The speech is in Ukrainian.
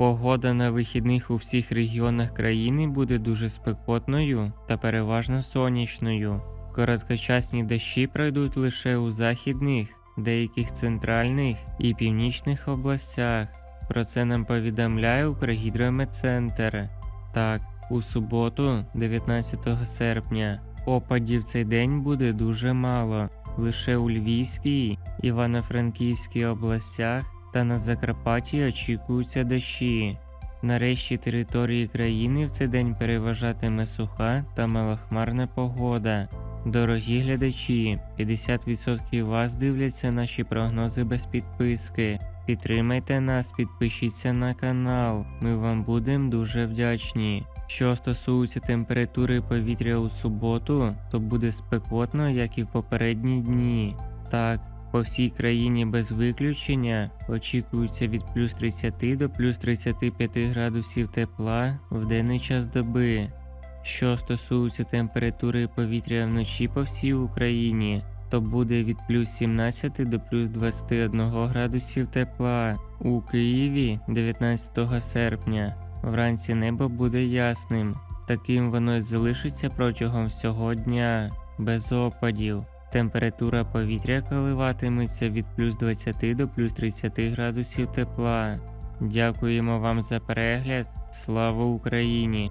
Погода на вихідних у всіх регіонах країни буде дуже спекотною та переважно сонячною. Короткочасні дощі пройдуть лише у західних, деяких центральних і північних областях. Про це нам повідомляє Укргідрометцентр. Так, у суботу, 19 серпня, опадів цей день буде дуже мало. Лише у Львівській, Івано-Франківській областях та на Закарпатті очікуються дощі. Нарешті території країни в цей день переважатиме суха та малохмарна погода. Дорогі глядачі, 50% вас дивляться наші прогнози без підписки. Підтримайте нас, підпишіться на канал. Ми вам будемо дуже вдячні. Що стосується температури повітря у суботу, то буде спекотно, як і в попередні дні. Так, по всій країні без виключення очікується від плюс 30 до плюс 35 градусів тепла в денний час доби. Що стосується температури повітря вночі по всій Україні, то буде від плюс 17 до плюс 21 градусів тепла. У Києві 19 серпня. Вранці небо буде ясним. Таким воно й залишиться протягом всього дня, без опадів. Температура повітря коливатиметься від плюс 20 до плюс 30 градусів тепла. Дякуємо вам за перегляд. Слава Україні!